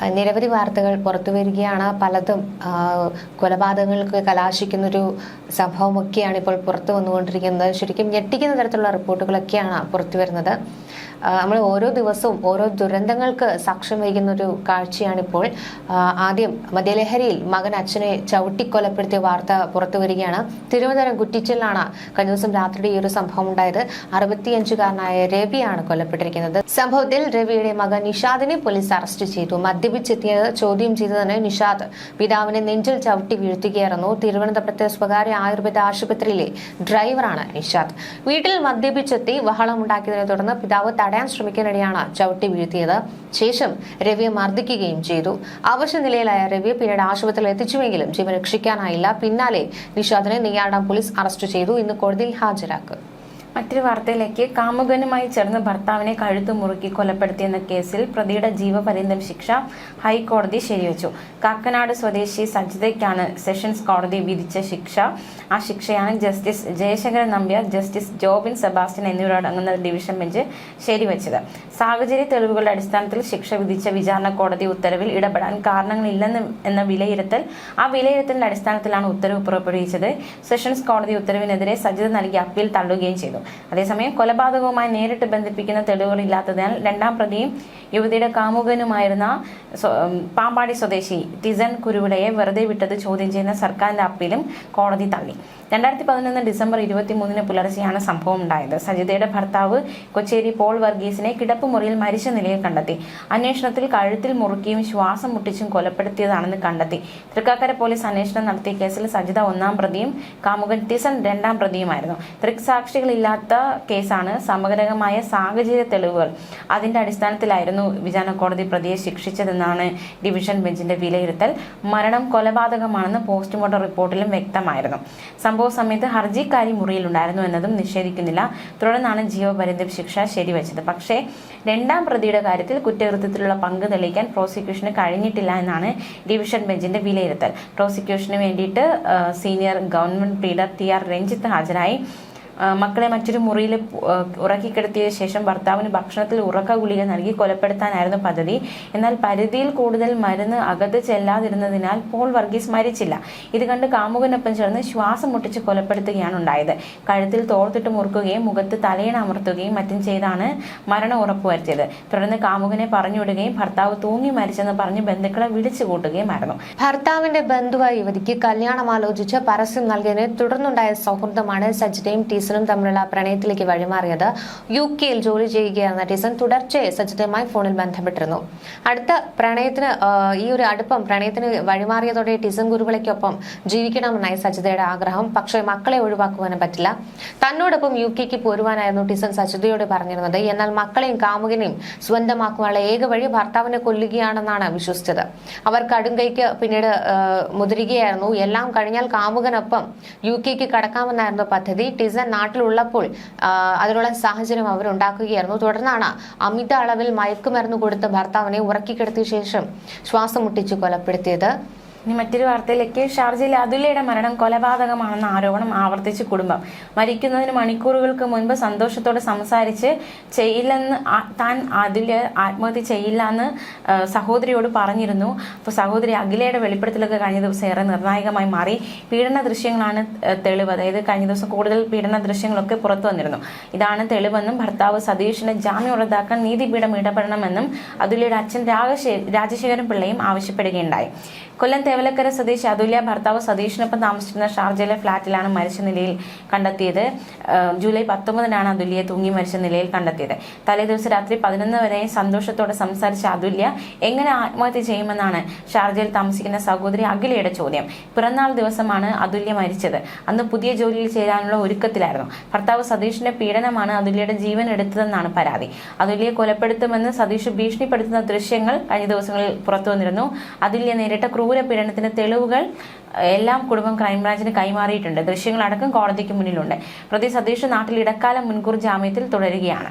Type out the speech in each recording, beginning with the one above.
നിരവധി വാർത്തകൾ പുറത്തു വരികയാണ്. പലതും കൊലപാതകങ്ങൾക്ക് കലാശിക്കുന്നൊരു സംഭവമൊക്കെയാണ് ഇപ്പോൾ പുറത്തു വന്നുകൊണ്ടിരിക്കുന്നത്. ശരിക്കും ഞെട്ടിക്കുന്ന തരത്തിലുള്ള റിപ്പോർട്ടുകളൊക്കെയാണ് പുറത്തു വരുന്നത്. നമ്മൾ ഓരോ ദിവസവും ഓരോ ദുരന്തങ്ങൾക്ക് സാക്ഷ്യം വഹിക്കുന്ന ഒരു കാഴ്ചയാണിപ്പോൾ ആദ്യം മദ്യലഹരിയിൽ മകൻ അച്ഛനെ ചവിട്ടിക്കൊലപ്പെടുത്തിയ വാർത്ത പുറത്തു വരികയാണ്. തിരുവനന്തപുരം കുറ്റിച്ചലിലാണ് കഴിഞ്ഞ ദിവസം രാത്രിയുടെ ഈ ഒരു സംഭവം ഉണ്ടായത് അറുപത്തിയഞ്ചുകാരനായ രവിയാണ് കൊല്ലപ്പെട്ടിരിക്കുന്നത്. സംഭവത്തിൽ രവിയുടെ മകൻ നിഷാദിനെ പോലീസ് അറസ്റ്റ് ചെയ്തു. മദ്യപിച്ചെത്തിയത് ചോദ്യം ചെയ്തതിന് നിഷാദ് പിതാവിനെ നെഞ്ചിൽ ചവിട്ടി വീഴ്ത്തുകയായിരുന്നു. തിരുവനന്തപുരത്തെ സ്വകാര്യ ആയുർവേദ ആശുപത്രിയിലെ ഡ്രൈവറാണ് നിഷാദ്. വീട്ടിൽ മദ്യപിച്ചെത്തി ബഹളമുണ്ടാക്കിയതിനെ തുടർന്ന് പിതാവ് തടയാൻ ശ്രമിക്കാനിടെയാണ് ചവിട്ടി വീഴ്ത്തിയത്. ശേഷം രവിയെ മർദ്ദിക്കുകയും ചെയ്തു. അവശ നിലയിലായ രവിയെ പിന്നീട് ആശുപത്രിയിൽ എത്തിച്ചുവെങ്കിലും ജീവൻ രക്ഷിക്കാനായില്ല. പിന്നാലെ നിഷാദിനെ നെയ്യാടാം പോലീസ് അറസ്റ്റ് ചെയ്തു. ഇന്ന് കോടതിയിൽ ഹാജരാക്കും. മറ്റൊരു വാർത്തയിലേക്ക്. കാമുകനുമായി ചേർന്ന് ഭർത്താവിനെ കഴുത്തു മുറുക്കി കൊലപ്പെടുത്തിയെന്ന കേസിൽ പ്രതിയുടെ ജീവപര്യന്തം ശിക്ഷ ഹൈക്കോടതി ശരിവച്ചു. കാക്കനാട് സ്വദേശി സജിതയ്ക്കാണ് സെഷൻസ് കോടതി വിധിച്ച ശിക്ഷ. ആ ശിക്ഷയാണ് ജസ്റ്റിസ് ജയശങ്കരൻ നമ്പ്യാർ ജസ്റ്റിസ് ജോബിൻ സെബാസ്റ്റ്യൻ എന്നിവരടങ്ങുന്ന ഡിവിഷൻ ബെഞ്ച് ശരിവച്ചത്. സാഹചര്യ തെളിവുകളുടെ അടിസ്ഥാനത്തിൽ ശിക്ഷ വിധിച്ച വിചാരണ കോടതി ഉത്തരവിൽ ഇടപെടാൻ കാരണങ്ങളില്ലെന്ന് എന്ന വിലയിരുത്തൽ ആ വിലയിരുത്തലിന്റെ അടിസ്ഥാനത്തിലാണ് ഉത്തരവ് പുറപ്പെടുവിച്ചത്. സെഷൻസ് കോടതി ഉത്തരവിനെതിരെ സജിത നൽകിയ അപ്പീൽ തള്ളുകയും ചെയ്തു. അതേസമയം കൊലപാതകവുമായി നേരിട്ട് ബന്ധിപ്പിക്കുന്ന തെളിവുകളില്ലാത്തതിനാൽ രണ്ടാം പ്രതിയും യുവതിയുടെ കാമുകനുമായിരുന്ന പാമ്പാടി സ്വദേശി ടിസൺ കുരുവിളയെ വെറുതെ വിട്ടത് ചോദ്യം ചെയ്യുന്ന സർക്കാരിന്റെ അപ്പീലും കോടതി തള്ളി. രണ്ടായിരത്തി പതിനൊന്ന് ഡിസംബർ ഇരുപത്തി മൂന്നിന് പുലർച്ചെയാണ് സംഭവം ഉണ്ടായത്. സജിതയുടെ ഭർത്താവ് കൊച്ചേരി പോൾ വർഗീസിനെ കിടപ്പുമുറിയിൽ മരിച്ച നിലയിൽ കണ്ടെത്തി. അന്വേഷണത്തിൽ കഴുത്തിൽ മുറുക്കിയും ശ്വാസം മുട്ടിച്ചും കൊലപ്പെടുത്തിയതാണെന്ന് കണ്ടെത്തി. തൃക്കാക്കര പോലീസ് അന്വേഷണം നടത്തിയ കേസിൽ സജിത ഒന്നാം പ്രതിയും കാമുകൻ ടിസൺ രണ്ടാം പ്രതിയുമായിരുന്നു. ദൃക്സാക്ഷികളില്ലാത്ത കേസാണ് സമഗ്രമായ സാഹചര്യ തെളിവുകൾ. അതിന്റെ അടിസ്ഥാനത്തിലായിരുന്നു വിചാരണ കോടതി പ്രതിയെ ശിക്ഷിച്ചതെന്നാണ് ഡിവിഷൻ ബെഞ്ചിന്റെ വിലയിരുത്തൽ. മരണം കൊലപാതകമാണെന്ന് പോസ്റ്റ്മോർട്ടം റിപ്പോർട്ടിലും വ്യക്തമായിരുന്നു. സംഭവ സമയത്ത് ഹർജിക്കാരി മുറിയിലുണ്ടായിരുന്നു എന്നതും നിഷേധിക്കുന്നില്ല. തുടർന്നാണ് ജീവപര്യന്തം ശിക്ഷ ശരിവച്ചത്. പക്ഷേ രണ്ടാം പ്രതിയുടെ കാര്യത്തിൽ കുറ്റകൃത്യത്തിലുള്ള പങ്ക് തെളിയിക്കാൻ പ്രോസിക്യൂഷന് കഴിഞ്ഞിട്ടില്ല എന്നാണ് ഡിവിഷൻ ബെഞ്ചിന്റെ വിലയിരുത്തൽ. പ്രോസിക്യൂഷന് വേണ്ടിയിട്ട് senior government pleader T R Ranjith ഹാജരായി. മക്കളെ മറ്റൊരു മുറിയിൽ ഉറക്കിക്കിടത്തിയ ശേഷം ഭർത്താവിന് ഭക്ഷണത്തിൽ ഉറക്ക ഗുളിക നൽകി കൊലപ്പെടുത്താനായിരുന്നു പദ്ധതി. എന്നാൽ പരിധിയിൽ കൂടുതൽ മരുന്ന് അകത്ത് ചെല്ലാതിരുന്നതിനാൽ പോൾ വർഗീസ് മരിച്ചില്ല. ഇത് കണ്ട് കാമുകനൊപ്പം ചേർന്ന് ശ്വാസം മുട്ടിച്ച് കൊലപ്പെടുത്തുകയാണ് ഉണ്ടായത്. കഴുത്തിൽ തോർത്തിട്ട് മുറുക്കുകയും മുഖത്ത് തലയിണ അമർത്തുകയും മറ്റും ചെയ്താണ് മരണം ഉറപ്പുവരുത്തിയത്. തുടർന്ന് കാമുകനെ പറഞ്ഞുവിടുകയും ഭർത്താവ് തൂങ്ങി മരിച്ചെന്ന് പറഞ്ഞ് ബന്ധുക്കളെ വിളിച്ചു കൂട്ടുകയുമായിരുന്നു ഭർത്താവിന്റെ ബന്ധുവായ യുവതിക്ക് കല്യാണം ആലോചിച്ച് പരസ്യം നൽകിയതിനെ തുടർന്നുണ്ടായ സൗഹൃദമാണ് സജിതയും ടീസനും തമ്മിലുള്ള പ്രണയത്തിലേക്ക് വഴിമാറിയത് യു കെയിൽ ജോലി ചെയ്യുകയായിരുന്ന ടീസൺ തുടർച്ചയായി സജിതയുമായി ഫോണിൽ ബന്ധപ്പെട്ടിരുന്നു. അടുത്ത പ്രണയത്തിന് ഈ ഒരു അടുപ്പം പ്രണയത്തിന് വഴിമാറിയതോടെ ടീസൺ ഗുരുവിളയ്ക്കൊപ്പം ജീവിക്കണമെന്നായി സജിതയുടെ ആഗ്രഹം. പക്ഷേ മക്കളെ ഒഴിവാക്കുവാനും പറ്റില്ല. തന്നോടൊപ്പം യു കെക്ക് പോരുവാനായിരുന്നു ടീസൺ സജിതയോട് പറഞ്ഞിരുന്നത്. എന്നാൽ മക്കളെയും കാമുകനെയും സ്വന്തമാക്കുവാനുള്ള ഏക വഴി ഭർത്താവിനെ കൊല്ലുകയാണെന്നാണ് വിശ്വസിച്ചത്. അവർ കടുങ്കൈക്ക് പിന്നീട് മുതിരുകയായിരുന്നു. എല്ലാം കഴിഞ്ഞാൽ കാമുകനൊപ്പം യു കെക്ക് കടക്കാമെന്നായിരുന്നു പദ്ധതി. ടിസൺ നാട്ടിലുള്ളപ്പോൾ അതിനുള്ള സാഹചര്യം അവരുണ്ടാക്കുകയായിരുന്നു. തുടർന്നാണ് അമിത അളവിൽ മയക്കുമരുന്ന് കൊടുത്ത് ഭർത്താവിനെ ഉറക്കിക്കിടത്തിയ ശേഷം ശ്വാസം മുട്ടിച്ച് കൊലപ്പെടുത്തിയത്. ഇനി മറ്റൊരു വാർത്തയിലേക്ക്. ഷാർജയിൽ അതുലയുടെ മരണം കൊലപാതകമാണെന്ന ആരോപണം ആവർത്തിച്ച് കുടുംബം. മരിക്കുന്നതിന് മണിക്കൂറുകൾക്ക് മുൻപ് സന്തോഷത്തോടെ സംസാരിച്ച് ചെയ്യില്ലെന്ന് താൻ അതുല്യ ആത്മഹത്യ ചെയ്യില്ല എന്ന് സഹോദരിയോട് പറഞ്ഞിരുന്നു. അപ്പോൾ സഹോദരി അഖിലയുടെ വെളിപ്പെടുത്തലൊക്കെ കഴിഞ്ഞ ദിവസം ഏറെ നിർണായകമായി മാറി. പീഡന ദൃശ്യങ്ങളാണ് തെളിവ്. അതായത് കഴിഞ്ഞ ദിവസം കൂടുതൽ പീഡന ദൃശ്യങ്ങളൊക്കെ പുറത്തു വന്നിരുന്നു. ഇതാണ് തെളിവെന്നും ഭർത്താവ് സതീഷിന്റെ ജാമ്യം റദ്ദാക്കാൻ നീതിപീഠം ഇടപെടണമെന്നും അതുല്യയുടെ അച്ഛൻ രാജശേ രാജശേഖരൻ പിള്ളയും ആവശ്യപ്പെടുകയുണ്ടായി. കൊല്ലം തേവലക്കര സ്വദേശി അതുല്യ ഭർത്താവ് സതീഷിനൊപ്പം താമസിച്ചിരുന്ന ഷാർജയിലെ ഫ്ളാറ്റിലാണ് മരിച്ച നിലയിൽ കണ്ടെത്തിയത്. ജൂലൈ പത്തൊമ്പതിനാണ് അതുല്യയെ തൂങ്ങി മരിച്ച നിലയിൽ കണ്ടെത്തിയത്. തലേ ദിവസം രാത്രി പതിനൊന്ന് വരെ സന്തോഷത്തോടെ സംസാരിച്ച അതുല്യ എങ്ങനെ ആത്മഹത്യ ചെയ്യുമെന്നാണ് ഷാർജയിൽ താമസിക്കുന്ന സഹോദരി അഖിലയുടെ ചോദ്യം. പിറന്നാൾ ദിവസമാണ് അതുല്യ മരിച്ചത്. അന്ന് പുതിയ ജോലിയിൽ ചേരാനുള്ള ഒരുക്കത്തിലായിരുന്നു. ഭർത്താവ് സതീഷിന്റെ പീഡനമാണ് അതുല്യയുടെ ജീവൻ എടുത്തതെന്നാണ് പരാതി. അതുല്യയെ കൊലപ്പെടുത്തുമെന്ന് സതീഷ് ഭീഷണിപ്പെടുത്തുന്ന ദൃശ്യങ്ങൾ കഴിഞ്ഞ ദിവസങ്ങളിൽ പുറത്തു വന്നിരുന്നു അതുല്യ നേരിട്ട ക്രൂര പീഡനത്തിന്റെ തെളിവുകൾ എല്ലാം കുടുംബം ക്രൈംബ്രാഞ്ചിന് കൈമാറിയിട്ടുണ്ട്. ദൃശ്യങ്ങളടക്കം കോടതിക്ക് മുന്നിലുണ്ട്. പ്രതി സതീഷ് നാട്ടിൽ ഇടക്കാലം മുൻകൂർ ജാമ്യത്തിൽ തുടരുകയാണ്.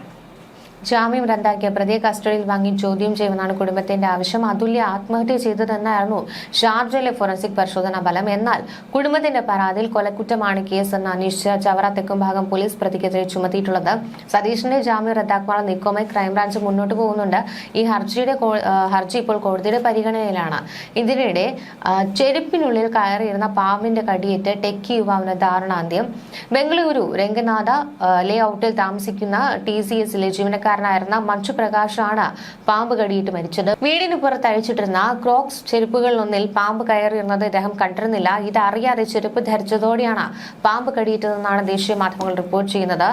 ജാമ്യം റദ്ദാക്കിയ പ്രതിയെ കസ്റ്റഡിയിൽ വാങ്ങി ചോദ്യം ചെയ്യുമെന്നാണ് കുടുംബത്തിന്റെ ആവശ്യം. അതുല്യ ആത്മഹത്യ ചെയ്തതെന്നായിരുന്നു ഷാർജയിലെ ഫോറൻസിക് പരിശോധനാ ഫലം. എന്നാൽ കുടുംബത്തിന്റെ പരാതിയിൽ കൊലക്കുറ്റമാണ് കേസെന്ന് അന്വേഷിച്ച ചവറ തെക്കുംഭാഗം പോലീസ് പ്രതിക്കെതിരെ ചുമത്തിയിട്ടുള്ളത്. സതീഷിന്റെ ജാമ്യം റദ്ദാക്കാനുള്ള നീക്കവുമായി ക്രൈംബ്രാഞ്ച് മുന്നോട്ട് പോകുന്നുണ്ട്. ഈ ഹർജിയുടെ ഹർജി ഇപ്പോൾ കോടതിയുടെ പരിഗണനയിലാണ്. ഇതിനിടെ ചെരുപ്പിനുള്ളിൽ കയറിയിരുന്ന പാമ്പിന്റെ കടിയേറ്റ് ടെക്കി യുവാവിന് ദാരുണാന്ത്യം ബംഗളൂരു രംഗനാഥ ലേ ഔട്ടിൽ താമസിക്കുന്ന ടി സി എസിലെ ജീവനക്കാരനായിരുന്ന മഞ്ജു പ്രകാശാണ് പാമ്പ് കടിയിട്ട് മരിച്ചത്. വീടിന് പുറത്ത് അഴിച്ചിട്ടിരുന്ന ക്രോക്സ് ചെരുപ്പുകളിലൊന്നിൽ പാമ്പ് കയറിയിരുന്നത് ഇദ്ദേഹം കണ്ടിരുന്നില്ല. ഇത് അറിയാതെ ചെരുപ്പ് ധരിച്ചതോടെയാണ് പാമ്പ് കടിയിട്ടതെന്നാണ് ദേശീയ മാധ്യമങ്ങൾ റിപ്പോർട്ട് ചെയ്യുന്നത്.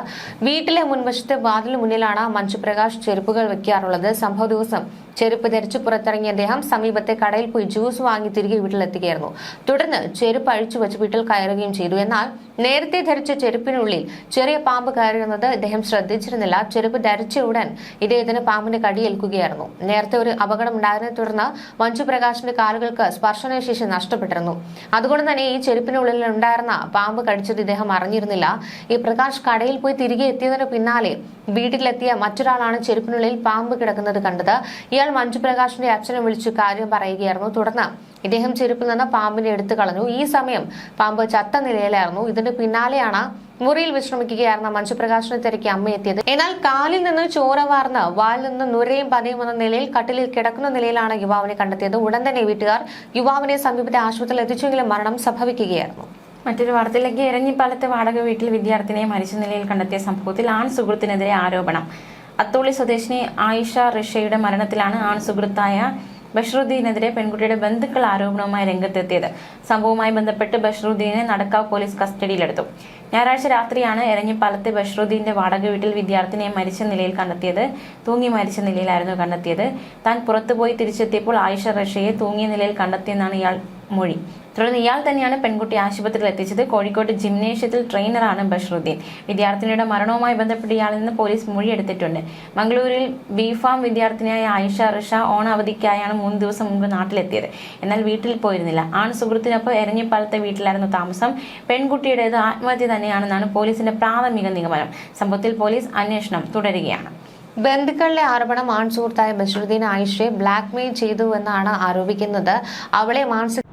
വീട്ടിലെ മുൻവശത്തെ വാതിലിന് മുന്നിലാണ് മഞ്ജു പ്രകാശ് ചെരുപ്പുകൾ വെക്കാറുള്ളത്. സംഭവ ദിവസം ചെരുപ്പ് ധരിച്ചു പുറത്തിറങ്ങിയ അദ്ദേഹം സമീപത്തെ കടയിൽ പോയി ജ്യൂസ് വാങ്ങി തിരികെ വീട്ടിലെത്തുകയായിരുന്നു. തുടർന്ന് ചെരുപ്പ് അഴിച്ചു വെച്ച് വീട്ടിൽ കയറുകയും ചെയ്തു. എന്നാൽ നേരത്തെ ധരിച്ച ചെരുപ്പിനുള്ളിൽ ചെറിയ പാമ്പ് കയറിയിരുന്നത് ഇദ്ദേഹം ശ്രദ്ധിച്ചിരുന്നില്ല. ചെരുപ്പ് ധരിച്ച ഉടൻ ഇദ്ദേഹത്തിന് പാമ്പിന്റെ കടിയേൽക്കുകയായിരുന്നു. നേരത്തെ ഒരു അപകടം ഉണ്ടായതിനെ തുടർന്ന് മഞ്ജു പ്രകാശിന്റെ കാലുകൾക്ക് സ്പർശനശേഷി നഷ്ടപ്പെട്ടിരുന്നു. അതുകൊണ്ട് തന്നെ ഈ ചെരുപ്പിനുള്ളിൽ ഉണ്ടായിരുന്ന പാമ്പ് കടിച്ചത് ഇദ്ദേഹം അറിഞ്ഞിരുന്നില്ല. ഈ പ്രകാശ് കടയിൽ പോയി തിരികെ എത്തിയതിന് പിന്നാലെ വീട്ടിലെത്തിയ മറ്റൊരാളാണ് ചെരുപ്പിനുള്ളിൽ പാമ്പ് കിടക്കുന്നത് കണ്ടത്. ഇയാൾ മഞ്ജു പ്രകാശിന്റെ അച്ഛനെ വിളിച്ചു കാര്യം പറയുകയായിരുന്നു. തുടർന്ന് ഇദ്ദേഹം ചെരുപ്പിൽ നിന്ന് പാമ്പിനെ എടുത്തു കളഞ്ഞു. ഈ സമയം പാമ്പ് ചത്ത നിലയിലായിരുന്നു. ഇതിന്റെ പിന്നാലെയാണ് മുറിയിൽ വിശ്രമിക്കുകയായിരുന്ന മഞ്ജു പ്രകാശിനെ തിരക്കി അമ്മ എത്തിയത്. എന്നാൽ കാലിൽ നിന്ന് ചോര വാർന്ന് വാലിൽ നിന്ന് നുരയും പതയും എന്ന നിലയിൽ കട്ടിലിൽ കിടക്കുന്ന നിലയിലാണ് യുവാവിനെ കണ്ടെത്തിയത്. ഉടൻ തന്നെ വീട്ടുകാർ യുവാവിനെ സമീപത്തെ ആശുപത്രിയിൽ എത്തിച്ചെങ്കിലും മരണം സംഭവിക്കുകയായിരുന്നു. മറ്റൊരു വാർത്തയിലേക്ക് എരഞ്ഞിപ്പാലത്തെ വാടക വീട്ടിൽ വിദ്യാർത്ഥിനിയെ മരിച്ച നിലയിൽ കണ്ടെത്തിയ സംഭവത്തിൽ ആൺ സുഹൃത്തിനെതിരെ ആരോപണം. അത്തോളി സ്വദേശിനി ആയിഷ റിഷയുടെ മരണത്തിലാണ് ആൺ സുഹൃത്തായ ബഷറുദ്ദീനെതിരെ പെൺകുട്ടിയുടെ ബന്ധുക്കൾ ആരോപണവുമായി രംഗത്തെത്തിയത്. സംഭവവുമായി ബന്ധപ്പെട്ട് ബഷറുദ്ദീനെ നടക്കാവ് പോലീസ് കസ്റ്റഡിയിലെടുത്തു. ഞായറാഴ്ച രാത്രിയാണ് എരഞ്ഞിപ്പാലത്തെ ബഷറുദ്ദീന്റെ വാടക വീട്ടിൽ വിദ്യാർത്ഥിനിയെ മരിച്ച നിലയിൽ കണ്ടെത്തിയത്. തൂങ്ങി മരിച്ച നിലയിലായിരുന്നു കണ്ടെത്തിയത്. താൻ പുറത്തുപോയി തിരിച്ചെത്തിയപ്പോൾ ആയിഷ റഷയെ തൂങ്ങിയ നിലയിൽ കണ്ടെത്തിയെന്നാണ് ഇയാൾ മൊഴി. തുടർന്ന് ഇയാൾ തന്നെയാണ് പെൺകുട്ടി ആശുപത്രിയിൽ എത്തിച്ചത്. കോഴിക്കോട് ജിംനേഷ്യത്തിൽ ട്രെയിനറാണ് ബഷറുദ്ദീൻ. വിദ്യാർത്ഥിനിയുടെ മരണവുമായി ബന്ധപ്പെട്ട് ഇയാളിൽ നിന്ന് പോലീസ് മൊഴിയെടുത്തിട്ടുണ്ട്. മംഗളൂരിൽ ബിഫാം വിദ്യാർത്ഥിനിയായ ആയിഷ റിഷ ഓണാവധിക്കായാണ് മൂന്ന് ദിവസം മുമ്പ് നാട്ടിലെത്തിയത്. എന്നാൽ വീട്ടിൽ പോയിരുന്നില്ല. ആൺ സുഹൃത്തിനൊപ്പം എരഞ്ഞിപ്പാലത്തെ വീട്ടിലായിരുന്നു താമസം. പെൺകുട്ടിയുടേത് ആത്മഹത്യ തന്നെയാണെന്നാണ് പോലീസിന്റെ പ്രാഥമിക നിഗമനം. സംഭവത്തിൽ പോലീസ് അന്വേഷണം തുടരുകയാണ്. ബന്ധുക്കളുടെ ആരോപണം ആൺ സുഹൃത്തായ ബഷറുദ്ദീൻ ആയിഷയെ ബ്ലാക്ക്മെയിൽ ചെയ്തു എന്നാണ് ആരോപിക്കുന്നത്. അവളെ മാനസിക